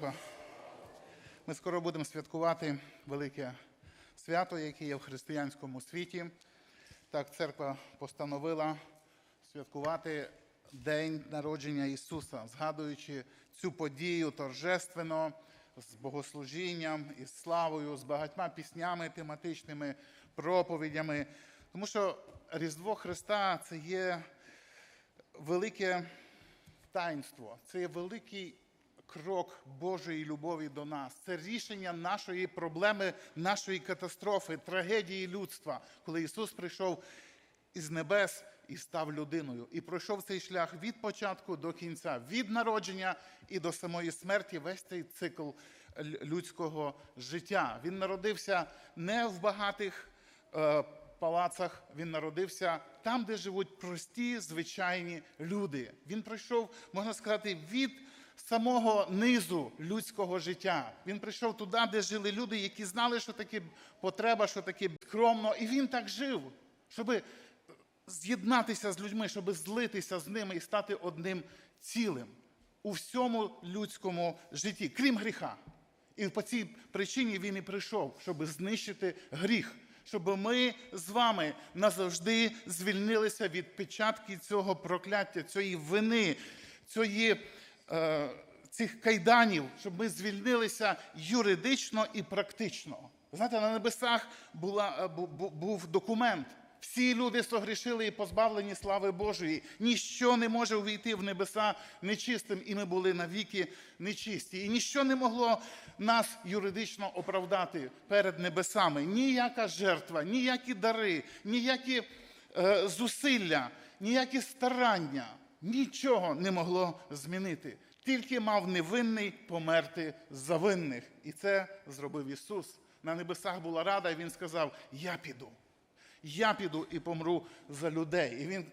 церква. Ми скоро будемо святкувати велике свято, яке є в християнському світі. Так, церква постановила святкувати День народження Ісуса, згадуючи цю подію торжественно, з богослужінням, із славою, з багатьма піснями тематичними, проповідями. Тому що Різдво Христа це є велике таїнство, це є великий крок Божої любові до нас. Це рішення нашої проблеми, нашої катастрофи, трагедії людства, коли Ісус прийшов із небес і став людиною. І пройшов цей шлях від початку до кінця, від народження і до самої смерті, весь цей цикл людського життя. Він народився не в багатих е, палацах, він народився там, де живуть прості, звичайні люди. Він пройшов, можна сказати, від самого низу людського життя. Він прийшов туди, де жили люди, які знали, що таке потреба, що таке скромно, і він так жив, щоби з'єднатися з людьми, щоб злитися з ними і стати одним цілим у всьому людському житті, крім гріха. І по цій причині він і прийшов, щоб знищити гріх, щоб ми з вами назавжди звільнилися від печатки цього прокляття, цієї вини, цієї, цих кайданів, щоб ми звільнилися юридично і практично. Знаєте, на небесах була, е, бу- бу- був документ. Всі люди согрішили і позбавлені слави Божої. Ніщо не може увійти в небеса нечистим, і ми були навіки нечисті. І ніщо не могло нас юридично оправдати перед небесами. Ніяка жертва, ніякі дари, ніякі е, зусилля, ніякі старання, нічого не могло змінити. Тільки мав невинний померти за винних. І це зробив Ісус. На небесах була рада, і Він сказав: Я піду. Я піду і помру за людей. І він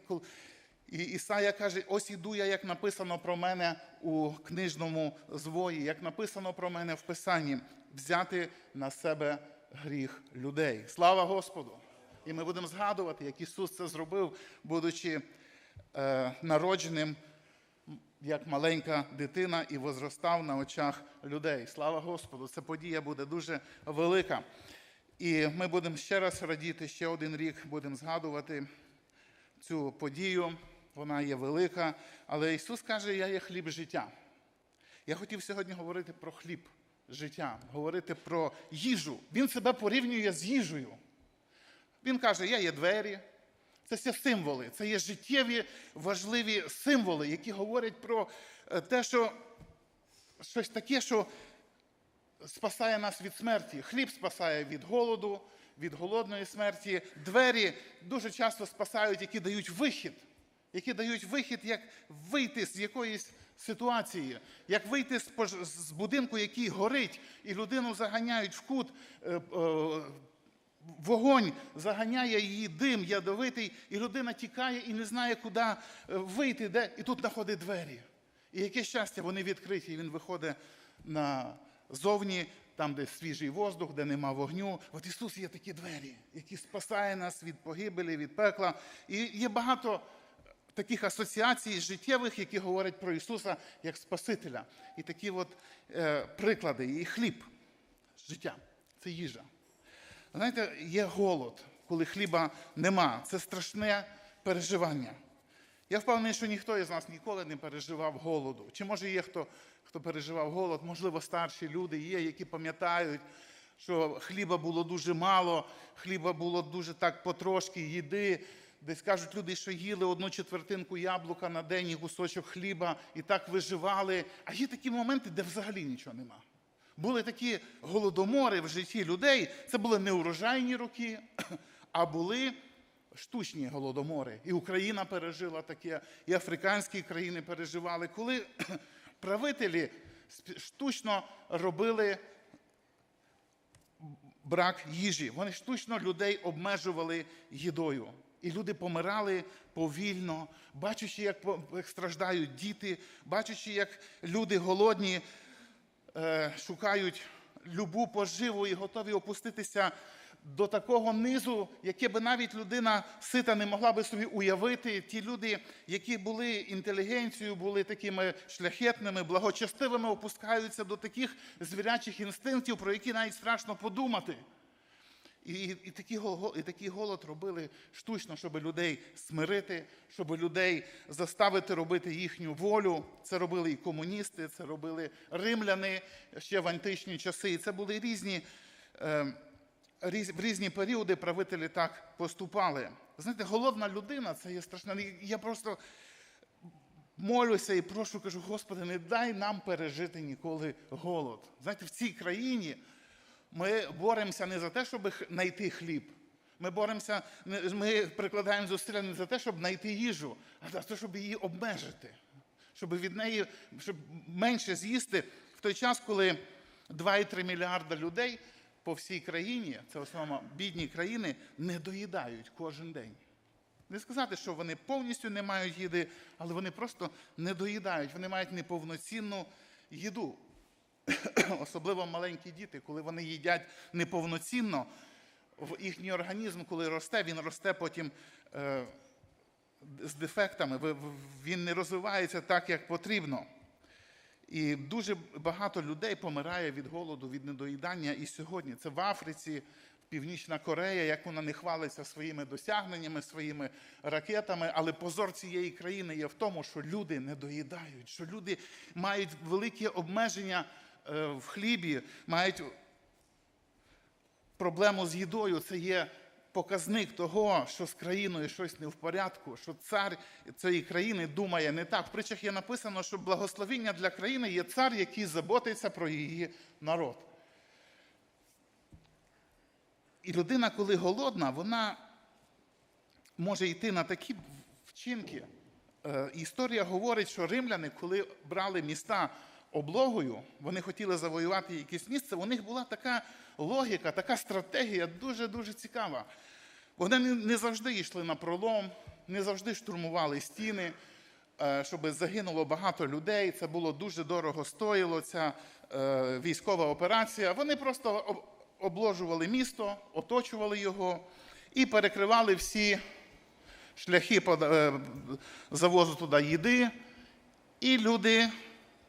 і Ісая каже: ось іду я, як написано про мене у книжному звої, як написано про мене в Писанні, взяти на себе гріх людей. Слава Господу! І ми будемо згадувати, як Ісус це зробив, будучи народженим як маленька дитина і возростав на очах людей. Слава Господу! Ця подія буде дуже велика. І ми будемо ще раз радіти, ще один рік будемо згадувати цю подію. Вона є велика. Але Ісус каже, я є хліб життя. Я хотів сьогодні говорити про хліб життя, говорити про їжу. Він себе порівнює з їжею. Він каже, я є двері. Це все символи, це є життєві важливі символи, які говорять про е, те, що щось таке, що спасає нас від смерті. Хліб спасає від голоду, від голодної смерті. Двері дуже часто спасають, які дають вихід, які дають вихід, як вийти з якоїсь ситуації, як вийти з будинку, який горить, і людину заганяють в кут. Вогонь заганяє її дим ядовитий, і людина тікає і не знає, куди е, вийти, де, і тут знаходить двері. І яке щастя, вони відкриті, і він виходить назовні, там, де свіжий воздух, де нема вогню. От Ісус є такі двері, які спасає нас від погибелі, від пекла. І є багато таких асоціацій життєвих, які говорять про Ісуса як Спасителя. І такі от е, приклади. І хліб життя це їжа. Знаєте, є голод, коли хліба нема. Це страшне переживання. Я впевнений, що ніхто із нас ніколи не переживав голоду. Чи може є хто, хто переживав голод? Можливо, старші люди є, які пам'ятають, що хліба було дуже мало, хліба було дуже так потрошки, їди. Десь кажуть люди, що їли одну четвертинку яблука на день і кусочок хліба, і так виживали. А є такі моменти, де взагалі нічого нема. Були такі голодомори в житті людей. Це були не урожайні роки, а були штучні голодомори. І Україна пережила таке, і африканські країни переживали, коли правителі штучно робили брак їжі. Вони штучно людей обмежували їдою. І люди помирали повільно, бачачи, як страждають діти, бачачи, як люди голодні шукають любу поживу і готові опуститися до такого низу, яке би навіть людина сита не могла би собі уявити. Ті люди, які були інтелігенцією, були такими шляхетними, благочестивими, опускаються до таких звірячих інстинктів, про які навіть страшно подумати. І, і, такий, і такий голод робили штучно, щоб людей смирити, щоб людей заставити робити їхню волю. Це робили і комуністи, це робили римляни ще в античні часи. І це були різні, е, різ, в різні періоди правителі так поступали. Знаєте, голодна людина це є страшно. Я просто молюся і прошу, кажу, Господи, не дай нам пережити ніколи голод. Знаєте, в цій країні ми боремося не за те, щоб знайти хліб. Ми боремося, ми прикладаємо зусилля не за те, щоб знайти їжу, а за те, щоб її обмежити. Щоб від неї щоб менше з'їсти в той час, коли 2,3 мільярда людей по всій країні, це в основному бідні країни, не доїдають кожен день. Не сказати, що вони повністю не мають їди, але вони просто не доїдають, вони мають неповноцінну їду. Особливо маленькі діти, коли вони їдять неповноцінно, в їхній організм, коли росте, він росте потім е, з дефектами, він не розвивається так, як потрібно. І дуже багато людей помирає від голоду, від недоїдання і сьогодні. Це в Африці, Північна Корея, як вона не хвалиться своїми досягненнями, своїми ракетами. Але позор цієї країни є в тому, що люди не доїдають, що люди мають великі обмеження в хлібі, мають проблему з їдою. Це є показник того, що з країною щось не в порядку, що цар цієї країни думає не так. В притчах є написано, що благословіння для країни є цар, який заботиться про її народ. І людина, коли голодна, вона може йти на такі вчинки. Е, Історія говорить, що римляни, коли брали міста облогою, вони хотіли завоювати якесь місце, у них була така логіка, така стратегія дуже-дуже цікава. Вони не- завжди йшли на пролом, не завжди штурмували стіни, е, щоб загинуло багато людей. Це було дуже дорого стоїло, ця е, військова операція. Вони просто обложували місто, оточували його і перекривали всі шляхи е, завозу туди їди. І люди,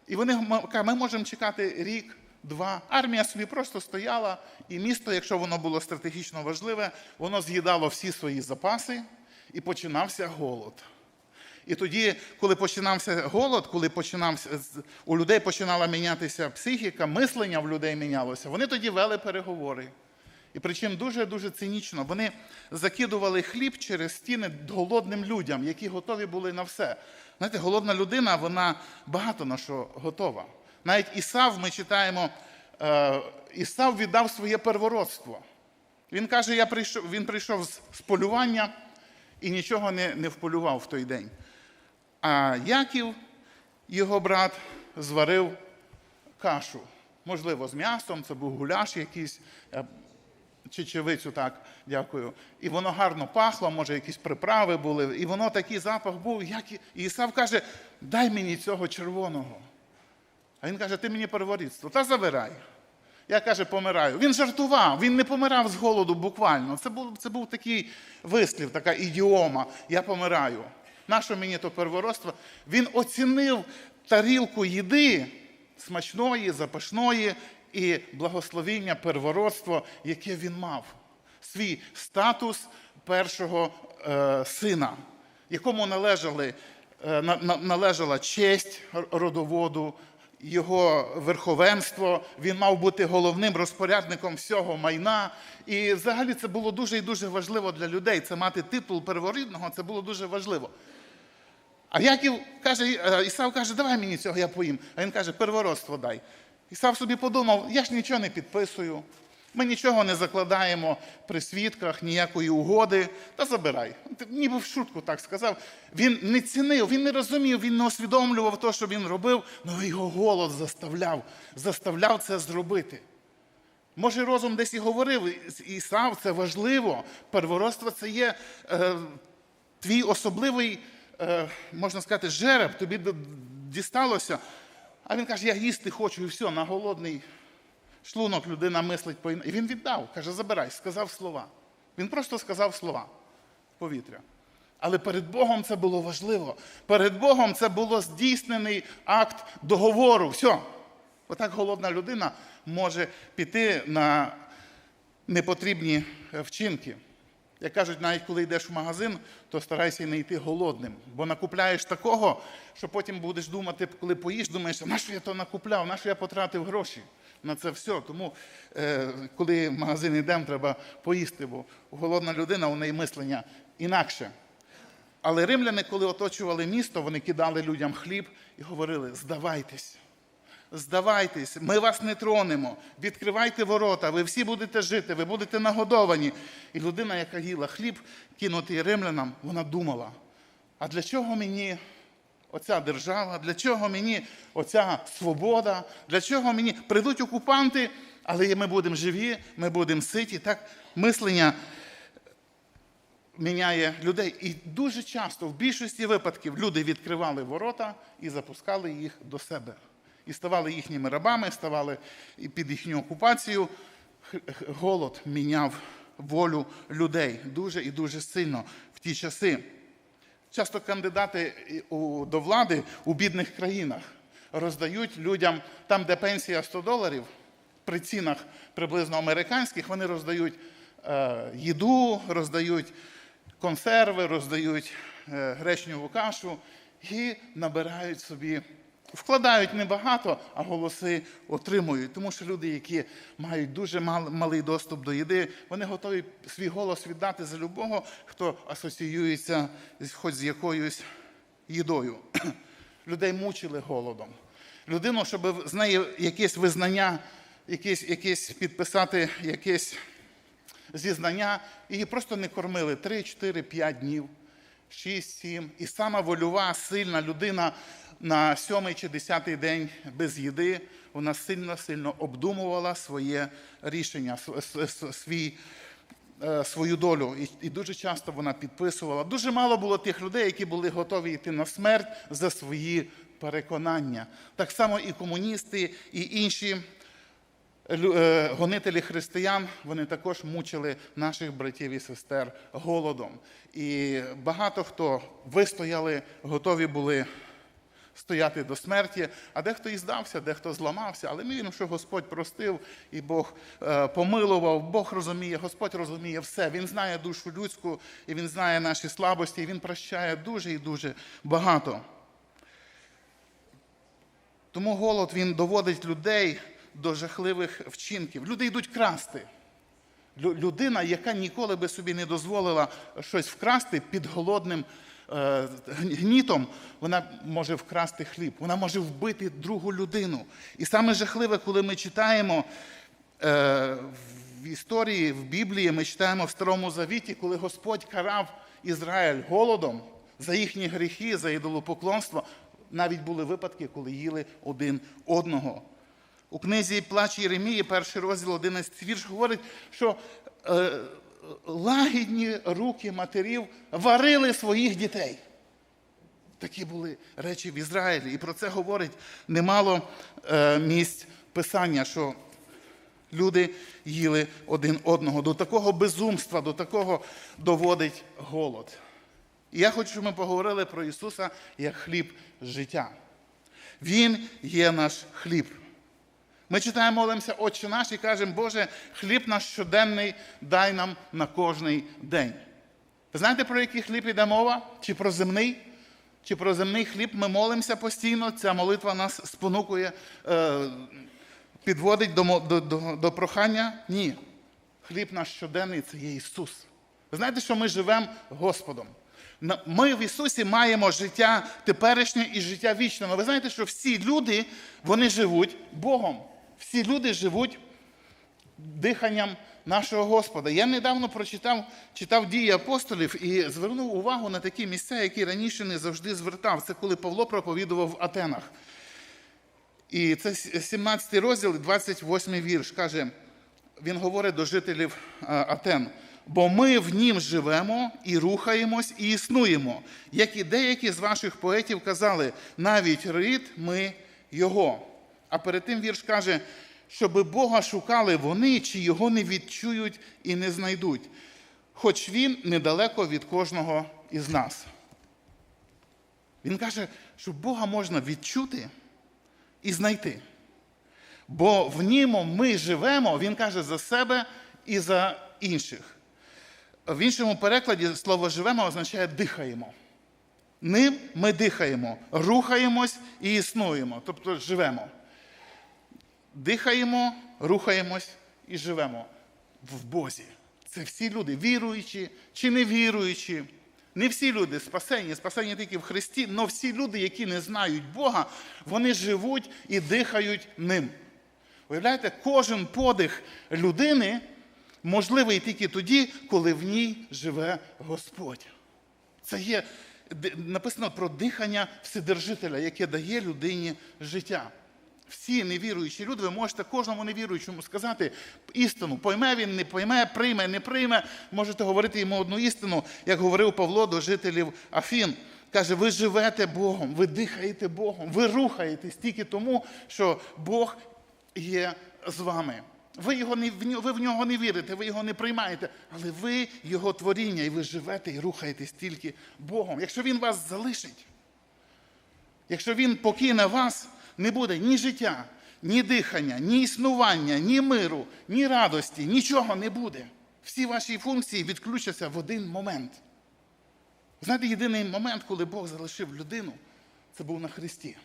і вони ми можемо чекати рік, два. Армія собі просто стояла, і місто, якщо воно було стратегічно важливе, воно з'їдало всі свої запаси, і починався голод. І тоді, коли починався голод, коли починався, у людей починала мінятися психіка, мислення в людей мінялося, вони тоді вели переговори. І причому дуже-дуже цинічно. Вони закидували хліб через стіни голодним людям, які готові були на все. Знаєте, голодна людина, вона багато на що готова. Навіть Ісав, ми читаємо, е, Ісав віддав своє первородство. Він каже, я прийшов, він прийшов з, полювання і нічого не, не вполював в той день. А Яків, його брат, зварив кашу. Можливо, з м'ясом, це був гуляш якийсь, я чечевицю так, дякую. І воно гарно пахло, може, якісь приправи були. І воно такий запах був, як і Ісав каже: дай мені цього червоного. А він каже, ти мені перворідство, та забирай. Я каже, помираю. Він жартував, він не помирав з голоду буквально. Це був, це був такий вислів, така ідіома. Я помираю. Нащо мені то первородство? Він оцінив тарілку їди смачної, запашної і благословіння первородство, яке він мав. Свій статус першого е, сина, якому належали, е, на- на- належала честь родоводу, його верховенство, він мав бути головним розпорядником всього майна. І взагалі це було дуже і дуже важливо для людей. Це мати титул перворідного, це було дуже важливо. А Яків каже, е, Ісав каже, давай мені цього, я поїм. А він каже, первородство дай. Ісав собі подумав, я ж нічого не підписую, ми нічого не закладаємо при свідках, ніякої угоди, та забирай. Ніби в шутку так сказав. Він не цінив, він не розумів, він не усвідомлював те, що він робив, але його голод заставляв, заставляв це зробити. Може, розум десь і говорив, Ісав, це важливо. Первородство це є е, твій особливий, е, можна сказати, жереб, тобі дісталося. А він каже, я їсти хочу і все, на голодний шлунок людина мислить по І він віддав, каже, забирай, сказав слова. Він просто сказав слова в повітря. Але перед Богом це було важливо. Перед Богом це було здійснений акт договору. Все. Отак голодна людина може піти на непотрібні е, вчинки. Як кажуть, навіть коли йдеш в магазин, то старайся не йти голодним, бо накупляєш такого, що потім будеш думати, коли поїш, думаєш, на що я то накупляв, на що я потратив гроші на це все. Тому, е, коли в магазин йдемо, треба поїсти, бо голодна людина, у неї мислення інакше. Але римляни, коли оточували місто, вони кидали людям хліб і говорили: здавайтесь, здавайтесь, ми вас не тронемо, відкривайте ворота, ви всі будете жити, ви будете нагодовані. І людина, яка їла хліб, кинутий римлянам, вона думала: а для чого мені оця держава, для чого мені оця свобода, для чого мені прийдуть окупанти, але ми будемо живі, ми будемо ситі. Так, мислення міняє людей. І дуже часто, в більшості випадків, люди відкривали ворота і запускали їх до себе. І ставали їхніми рабами, ставали під їхню окупацію. Голод міняв волю людей дуже і дуже сильно в ті часи. Часто кандидати до влади у бідних країнах роздають людям там, де пенсія 100 доларів, при цінах приблизно американських, вони роздають е, їду, роздають консерви, роздають е, гречневу кашу і набирають собі, вкладають небагато, а голоси отримують. Тому що люди, які мають дуже малий доступ до їди, вони готові свій голос віддати за любого, хто асоціюється хоч з якоюсь їдою. Людей мучили голодом. Людину, щоб з неї якесь визнання, якесь, якесь підписати якесь зізнання, її просто не кормили 3, 4, 5 днів, 6, 7. І сама вольова, сильна людина на сьомий чи десятий день без їди, вона сильно-сильно обдумувала своє рішення, свій, е, свою долю. І, дуже часто вона підписувала. Дуже мало було тих людей, які були готові йти на смерть за свої переконання. Так само і комуністи, і інші е, гонителі християн, вони також мучили наших братів і сестер голодом. І багато хто вистояли, готові були стояти до смерті, а дехто і здався, дехто зламався. Але ми віримо, що Господь простив і Бог е, помилував, Бог розуміє, Господь розуміє все. Він знає душу людську, і Він знає наші слабості, і Він прощає дуже і дуже багато. Тому голод він доводить людей до жахливих вчинків. Люди йдуть красти. Людина, яка ніколи би собі не дозволила щось вкрасти під голодним гнітом, вона може вкрасти хліб, вона може вбити другу людину. І саме жахливе, коли ми читаємо е, в історії, в Біблії, ми читаємо в Старому Завіті, коли Господь карав Ізраїль голодом за їхні гріхи, за ідолопоклонство. Навіть були випадки, коли їли один одного. У книзі Плач Єремії, перший розділ, 11 вірш, говорить, що е, лагідні руки матерів варили своїх дітей. Такі були речі в Ізраїлі. І про це говорить немало е, місць писання, що люди їли один одного. До такого безумства, до такого доводить голод. І я хочу, щоб ми поговорили про Ісуса як хліб життя. Він є наш хліб. Ми читаємо, молимося, Отче наш і кажемо, Боже, хліб наш щоденний дай нам на кожний день. Ви знаєте, про який хліб йде мова? Чи про земний? Чи про земний хліб ми молимося постійно? Ця молитва нас спонукує, е, підводить до, до, до, до прохання? Ні. Хліб наш щоденний це є Ісус. Ви знаєте, що ми живемо Господом. Ми в Ісусі маємо життя теперішнє і життя вічне. Але ви знаєте, що всі люди вони живуть Богом. Всі люди живуть диханням нашого Господа. Я недавно прочитав читав дії апостолів і звернув увагу на такі місця, які раніше не завжди звертав. Це коли Павло проповідував в Атенах. І це 17 розділ, 28 вірш. Каже, він говорить до жителів е, Атен. Бо ми в нім живемо і рухаємось, і існуємо. Як і деякі з ваших поетів казали, навіть рид ми його. А перед тим вірш каже, щоби Бога шукали вони, чи його не відчують і не знайдуть, хоч він недалеко від кожного із нас. Він каже, що Бога можна відчути і знайти. Бо в ньому ми живемо, він каже за себе і за інших. В іншому перекладі слово живемо означає дихаємо. Ним ми дихаємо, рухаємось і існуємо, тобто живемо. Дихаємо, рухаємось і живемо в Бозі. Це всі люди, віруючі чи не віруючі. Не всі люди спасені, спасені тільки в Христі, але всі люди, які не знають Бога, вони живуть і дихають ним. Уявляєте, кожен подих людини можливий тільки тоді, коли в ній живе Господь. Це є написано про дихання Вседержителя, яке дає людині життя. Всі невіруючі люди, ви можете кожному невіруючому сказати істину. Пойме він, не пойме, прийме, не прийме. Можете говорити йому одну істину, як говорив Павло до жителів Афін. Каже, ви живете Богом, ви дихаєте Богом, ви рухаєтесь тільки тому, що Бог є з вами. Ви, його не, ви в нього не вірите, ви його не приймаєте, але ви його творіння, і ви живете і рухаєтесь тільки Богом. Якщо він вас залишить, якщо він покине вас, не буде ні життя, ні дихання, ні існування, ні миру, ні радості, нічого не буде. Всі ваші функції відключаться в один момент. Знаєте, єдиний момент, коли Бог залишив людину, це був на Христі.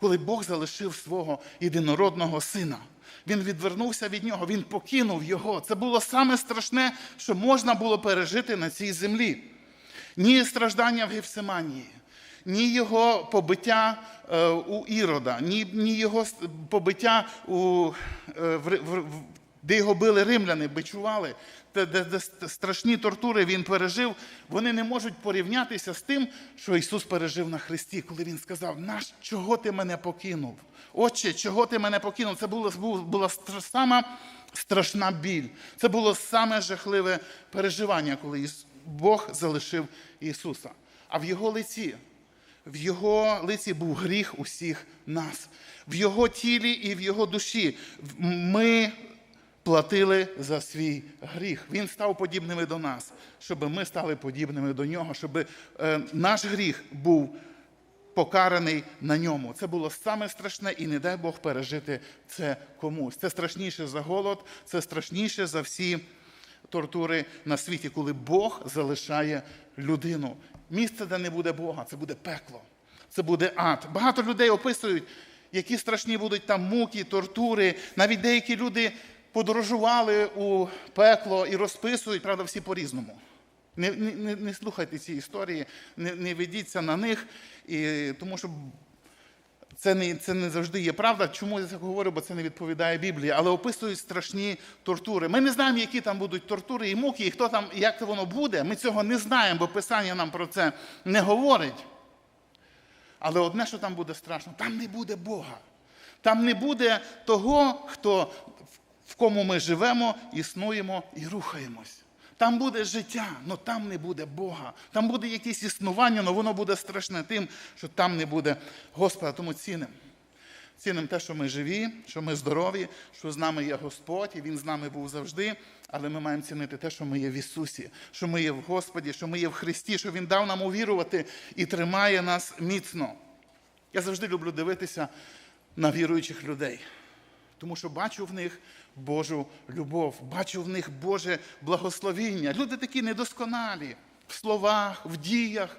Коли Бог залишив свого єдинородного сина. Він відвернувся від нього, він покинув його. Це було саме страшне, що можна було пережити на цій землі. Ні страждання в Гефсиманії, ні його побиття е, у Ірода, ні, ні його побиття, у, е, де його били римляни, бичували, де, де, де страшні тортури він пережив, вони не можуть порівнятися з тим, що Ісус пережив на Христі, коли Він сказав: Наш, чого ти мене покинув? Отче, чого ти мене покинув? Це була стра- сама страшна біль. Це було саме жахливе переживання, коли Бог залишив Ісуса. А в Його лиці в його лиці був гріх усіх нас. В його тілі і в його душі ми платили за свій гріх. Він став подібними до нас, щоб ми стали подібними до нього, щоб е, наш гріх був покараний на ньому. Це було саме страшне, і не дай Бог пережити це комусь. Це страшніше за голод, це страшніше за всі тортури на світі, коли Бог залишає людину. Місце, де не буде Бога, це буде пекло, це буде ад. Багато людей описують, які страшні будуть там муки, тортури. Навіть деякі люди подорожували у пекло і розписують, правда, всі по-різному. Не, не, не- слухайте ці історії, не, не ведіться на них, і, тому що це не, це не завжди є правда. Чому я так говорю? Бо це не відповідає Біблії, але описують страшні тортури. Ми не знаємо, які там будуть тортури і муки, і хто там, і як воно буде. Ми цього не знаємо, бо Писання нам про це не говорить. Але одне, що там буде страшно, там не буде Бога. Там не буде того, хто, в кому ми живемо, існуємо і рухаємось. Там буде життя, але там не буде Бога. Там буде якесь існування, але воно буде страшне тим, що там не буде Господа. Тому цінимо. Цінимо те, що ми живі, що ми здорові, що з нами є Господь, і Він з нами був завжди. Але ми маємо цінити те, що ми є в Ісусі, що ми є в Господі, що ми є в Христі, що Він дав нам увірувати і тримає нас міцно. Я завжди люблю дивитися на віруючих людей, тому що бачу в них Божу любов, бачу в них Боже благословіння. Люди такі недосконалі в словах, в діях,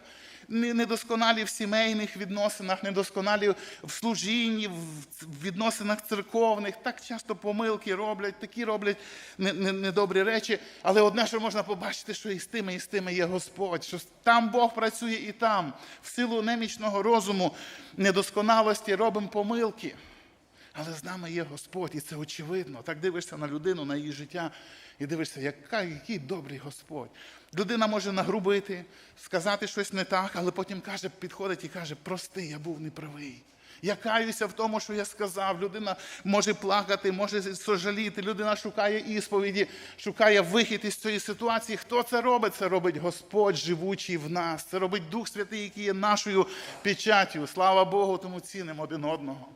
недосконалі в сімейних відносинах, недосконалі в служінні, в відносинах церковних. Так часто помилки роблять, такі роблять не- не- недобрі речі. Але одне, що можна побачити, що і з тими, і з тими є Господь, що там Бог працює і там. В силу немічного розуму, недосконалості робимо помилки. Але з нами є Господь, і це очевидно. Так дивишся на людину, на її життя, і дивишся, яка, який добрий Господь. Людина може нагрубити, сказати щось не так, але потім каже, підходить і каже, прости, я був неправий. Я каюся в тому, що я сказав. Людина може плакати, може сожаліти. Людина шукає ісповіді, шукає вихід із цієї ситуації. Хто це робить? Це робить Господь, живучий в нас. Це робить Дух Святий, який є нашою печаттю. Слава Богу, тому цінимо один одного.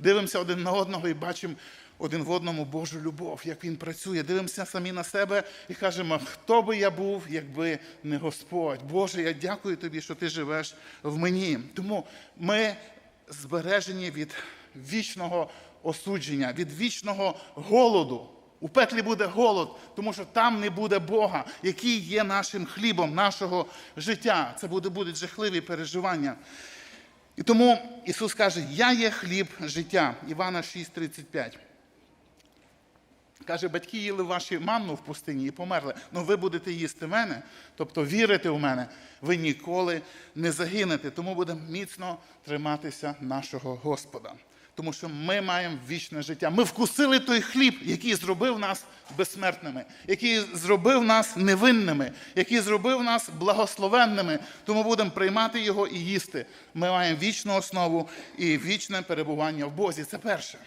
Дивимося один на одного і бачимо один в одному Божу любов, як він працює. Дивимося самі на себе і кажемо, хто би я був, якби не Господь. Боже, я дякую тобі, що ти живеш в мені. Тому ми збережені від вічного осудження, від вічного голоду. У пеклі буде голод, тому що там не буде Бога, який є нашим хлібом, нашого життя. Це будуть жахливі переживання. І тому Ісус каже: Я є хліб життя. Івана 6,35. Каже, батьки їли ваші манну в пустині і померли. Ну ви будете їсти мене, тобто вірити в мене, ви ніколи не загинете. Тому будемо міцно триматися нашого Господа. Тому що ми маємо вічне життя. Ми вкусили той хліб, який зробив нас безсмертними, який зробив нас невинними, який зробив нас благословенними. Тому будемо приймати його і їсти. Ми маємо вічну основу і вічне перебування в Бозі. Це перше.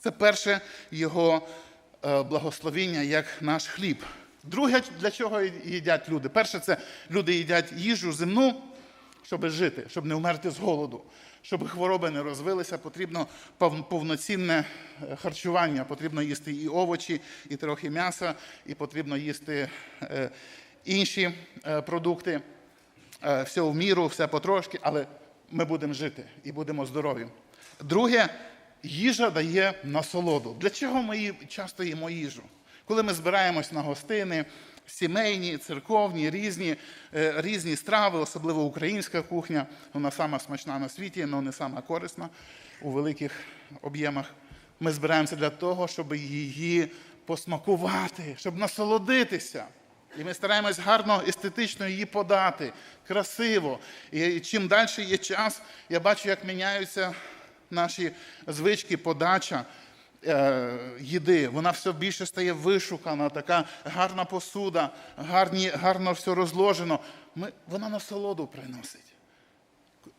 Це перше його е, благословіння як наш хліб. Друге, для чого їдять люди? Перше, це люди їдять їжу земну, щоб жити, щоб не вмерти з голоду. Щоб хвороби не розвилися, потрібно повноцінне е, харчування. Потрібно їсти і овочі, і трохи м'яса, і потрібно їсти е, інші е, продукти. Все в міру, все потрошки, але ми будемо жити і будемо здорові. Друге, їжа дає насолоду. Для чого ми часто їмо їжу? Коли ми збираємось на гостини, сімейні, церковні, різні, е, різні страви, особливо українська кухня, вона сама смачна на світі, але не сама корисна у великих об'ємах. Ми збираємося для того, щоб її посмакувати, щоб насолодитися. І ми стараємось гарно, естетично її подати, красиво. І чим далі є час, я бачу, як міняються наші звички, подача їди. Вона все більше стає вишукана, така гарна посуда, гарні, гарно все розложено. Ми, вона насолоду приносить.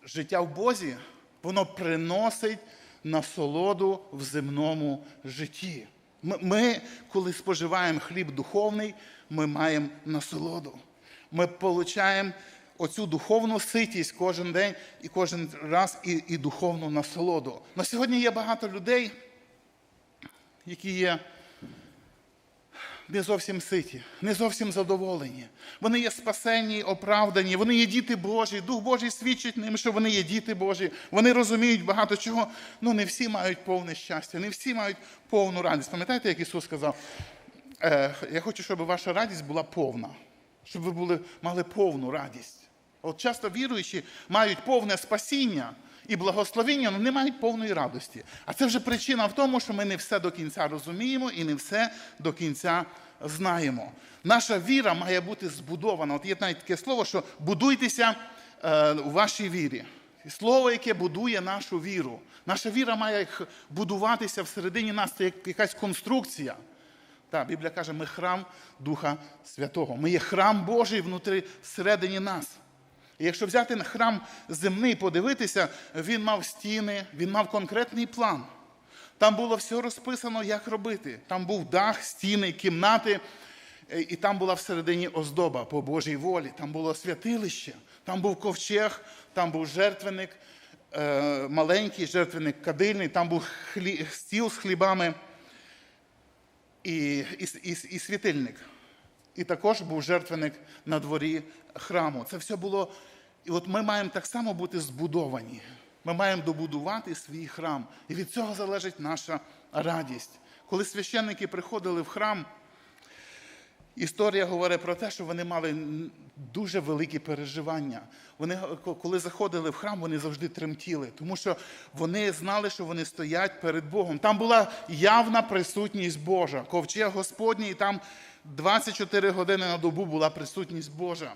Життя в Бозі, воно приносить насолоду в земному житті. Ми, ми, коли споживаємо хліб духовний, ми маємо насолоду. Ми отримуємо оцю духовну ситість кожен день і кожен раз і, і духовну насолоду. На сьогодні є багато людей, які є не зовсім ситі, не зовсім задоволені. Вони є спасені, оправдані, вони є діти Божі. Дух Божий свідчить ним, що вони є діти Божі. Вони розуміють багато чого. Ну не всі мають повне щастя, не всі мають повну радість. Пам'ятаєте, як Ісус сказав? Е, я хочу, щоб ваша радість була повна, щоб ви були, мали повну радість. От часто віруючі мають повне спасіння і благословіння, але не мають повної радості. А це вже причина в тому, що ми не все до кінця розуміємо і не все до кінця знаємо. Наша віра має бути збудована. От є навіть таке слово, що будуйтеся е, у вашій вірі. Слово, яке будує нашу віру. Наша віра має будуватися всередині нас, це як якась конструкція. Так, Біблія каже, ми храм Духа Святого. Ми є храм Божий внутрі всередині нас. І якщо взяти храм земний, подивитися, він мав стіни, він мав конкретний план. Там було все розписано, як робити. Там був дах, стіни, кімнати, і там була всередині оздоба по Божій волі. Там було святилище, там був ковчег, там був жертвенник, е, маленький жертвенник кадильний, там був хлі, стіл з хлібами і, і, і, і світильник. І також був жертвенник на дворі храму. Це все було. І от ми маємо так само бути збудовані. Ми маємо добудувати свій храм. І від цього залежить наша радість. Коли священники приходили в храм, Історія говорить про те, що вони мали дуже великі переживання. Вони, е, коли заходили в храм, вони завжди тремтіли, тому що вони знали, що вони стоять перед Богом. Там була явна присутність Божа. Ковчег Господній, і там 24 години на добу була присутність Божа.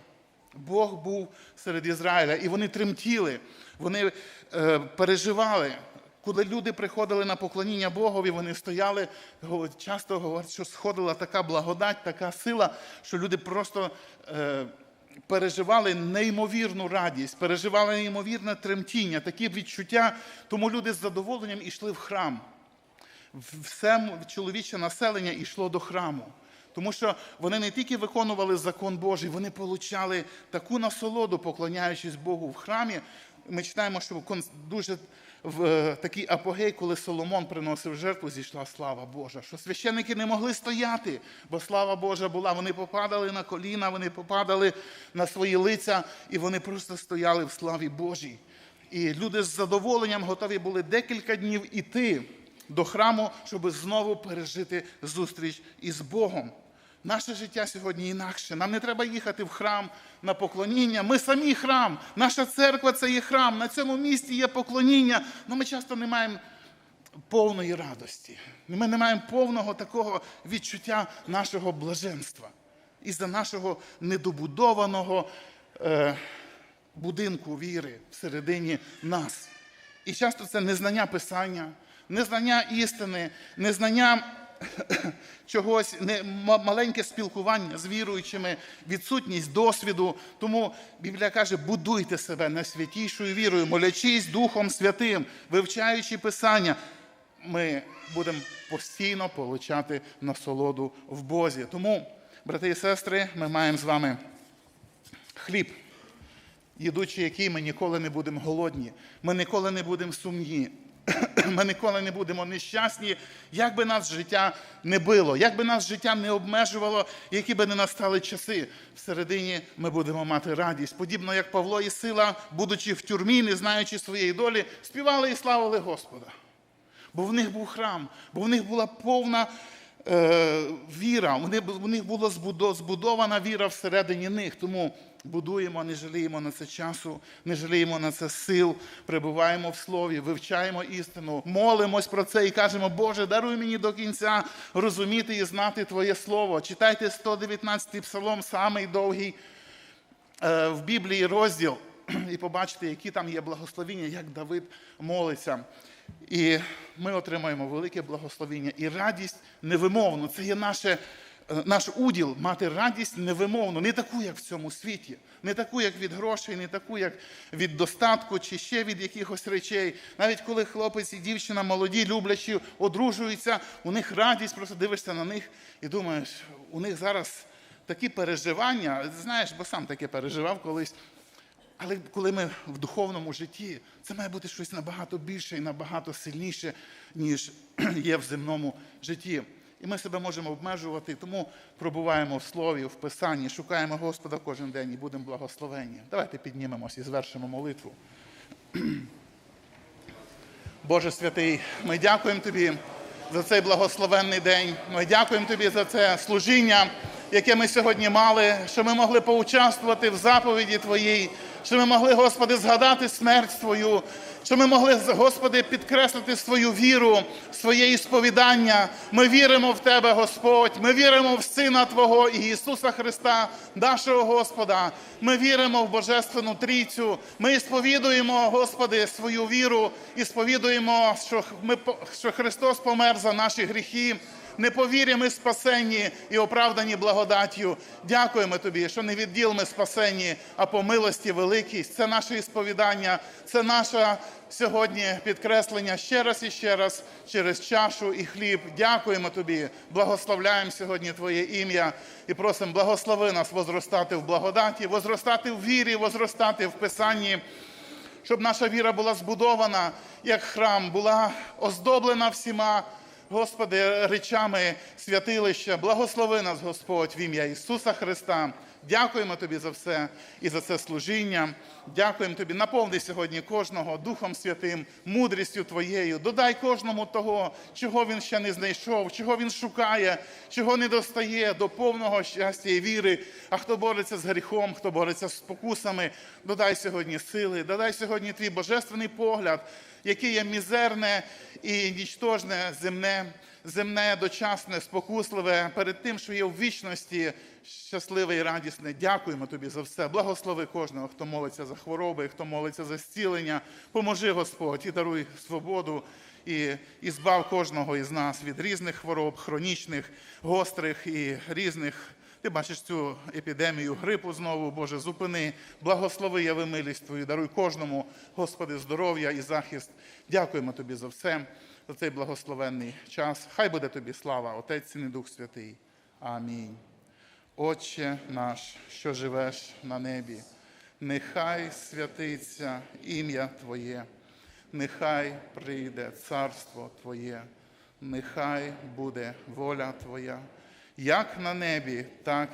Бог був серед Ізраїля, і вони тремтіли, вони е, переживали. Коли люди приходили на поклоніння Богові, вони стояли, часто говорять, що сходила така благодать, така сила, що люди просто е, переживали неймовірну радість, переживали неймовірне тремтіння, такі відчуття. Тому люди з задоволенням йшли в храм. Все чоловіче населення йшло до храму. Тому що вони не тільки виконували закон Божий, вони получали таку насолоду, поклоняючись Богу в храмі. Ми читаємо, що дуже в е, такий апогей, коли Соломон приносив жертву, зійшла слава Божа. Що священники не могли стояти, бо слава Божа була. Вони попадали на коліна, вони попадали на свої лиця, і вони просто стояли в славі Божій. І люди з задоволенням готові були декілька днів іти до храму, щоб знову пережити зустріч із Богом. Наше життя сьогодні інакше. Нам не треба їхати в храм на поклоніння. Ми самі храм. Наша церква це є храм. На цьому місці є поклоніння. але ми часто не маємо повної радості. Ми не маємо повного такого відчуття нашого блаженства із-за нашого недобудованого е, будинку віри всередині нас. І часто це незнання Писання, незнання істини, незнання чогось, не, маленьке спілкування з віруючими, відсутність досвіду. Тому Біблія каже, будуйте себе найсвятішою вірою, молячись Духом Святим, вивчаючи Писання. Ми будемо постійно получати насолоду в Бозі. Тому, брати і сестри, ми маємо з вами хліб їдучи який ми ніколи не будемо голодні, ми ніколи не будемо сумні, ми ніколи не будемо нещасні, як би нас життя не било, як би нас життя не обмежувало, які би не настали часи. Всередині ми будемо мати радість. Подібно як Павло і Сила, будучи в тюрмі, не знаючи своєї долі, співали і славили Господа. Бо в них був храм, бо в них була повна е, віра, в них, них була збудована віра всередині них. Тому будуємо, не жаліємо на це часу, не жаліємо на це сил, перебуваємо в слові, вивчаємо істину, молимось про це і кажемо, Боже, даруй мені до кінця розуміти і знати Твоє Слово. Читайте 119-й псалом, самий довгий е, в Біблії розділ і побачите, які там є благословіння, як Давид молиться. І ми отримаємо велике благословіння і радість невимовну. Це є наше, наш уділ мати радість невимовну, не таку, як в цьому світі, не таку, як від грошей, не таку, як від достатку чи ще від якихось речей. Навіть коли хлопець і дівчина молоді, люблячі, одружуються, у них радість, просто дивишся на них і думаєш, у них зараз такі переживання. Знаєш, бо сам таке переживав колись. Але коли ми в духовному житті, це має бути щось набагато більше і набагато сильніше, ніж є в земному житті. І ми себе можемо обмежувати, тому пробуваємо в слові, в Писанні, шукаємо Господа кожен день і будемо благословені. Давайте піднімемось і звершимо молитву. Боже святий, ми дякуємо Тобі за цей благословенний день. Ми дякуємо Тобі за це служіння, яке ми сьогодні мали, що ми могли поучаствувати в заповіді Твоїй, що ми могли, Господи, згадати смерть Твою, що ми могли, Господи, підкреслити свою віру, своє сповідання. Ми віримо в Тебе, Господь. Ми віримо в Сина Твого і Ісуса Христа, нашого Господа. Ми віримо в Божественну Трійцю. Ми сповідуємо, Господи, свою віру і сповідуємо, що, ми, що Христос помер за наші гріхи. Не по ми спасені і оправдані благодаттю. Дякуємо тобі, що не від діл ми спасені, а по милості великій. Це наше ісповідання, це наше сьогодні підкреслення ще раз і ще раз через чашу і хліб. Дякуємо тобі, благословляємо сьогодні Твоє ім'я і просимо, благослови нас возростати в благодаті, возростати в вірі, возростати в Писанні щоб наша віра була збудована як храм, була оздоблена всіма, Господи, речами святилища. Благослови нас, Господь, в ім'я Ісуса Христа. Дякуємо Тобі за все і за це служіння. Дякуємо Тобі. Наповни сьогодні кожного Духом Святим, мудрістю Твоєю. Додай кожному того, чого він ще не знайшов, чого він шукає, чого не достає до повного щастя і віри. А хто бореться з гріхом, хто бореться з спокусами, додай сьогодні сили, додай сьогодні твій божественний погляд, яке є мізерне і нічтожне земне, земне, дочасне, спокусливе перед тим, що є в вічності, щасливе і радісне. Дякуємо тобі за все. Благослови кожного, хто молиться за хвороби, хто молиться за зцілення. Поможи, Господь, і даруй свободу. І, і збав кожного із нас від різних хвороб, хронічних, гострих і різних ти бачиш цю епідемію грипу знову, Боже, зупини, благослови яви милість Твою, даруй кожному, Господи, здоров'я і захист. Дякуємо Тобі за все, за цей благословенний час. Хай буде Тобі слава, Отець і Дух Святий. Амінь. Отче наш, що живеш на небі, нехай святиться ім'я Твоє, нехай прийде царство Твоє, нехай буде воля Твоя, як на небі, так